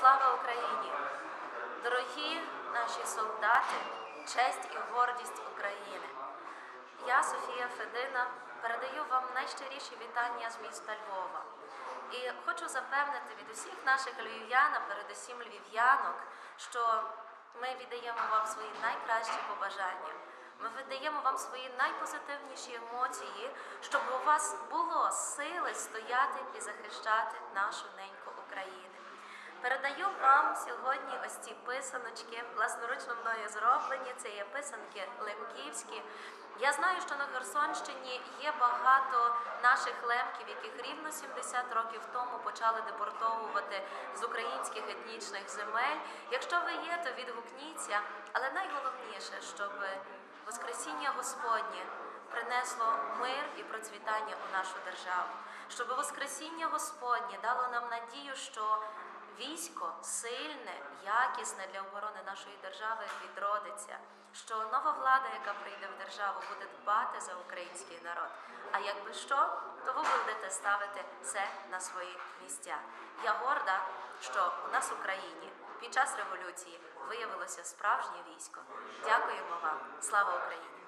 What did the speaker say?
Слава Україні! Дорогі наші солдати, честь і гордість України. Я, Софія Федина, передаю вам найщиріші вітання з міста Львова. І хочу запевнити від усіх наших львів'ян, передусім львів'янок, що ми віддаємо вам свої найкращі побажання. Ми видаємо вам свої найпозитивніші емоції, щоб у вас було сили стояти і захищати нашу неньку України. Передаю вам сьогодні ось ці писаночки, власноручно мною зроблені. Це є писанки лемківські. Я знаю, що на Херсонщині є багато наших лемків, яких рівно 70 років тому почали депортовувати з українських етнічних земель. Якщо ви є, то відгукніться. Але найголовніше, щоб Воскресіння Господнє принесло мир і процвітання у нашу державу, щоб Воскресіння Господнє дало нам надію, що військо сильне, якісне для оборони нашої держави відродиться, що нова влада, яка прийде в державу, буде дбати за український народ. А якби що, то ви будете ставити все на свої місця. Я горда, що у нас в Україні під час революції виявилося справжнє військо. Дякуємо вам. Слава Україні!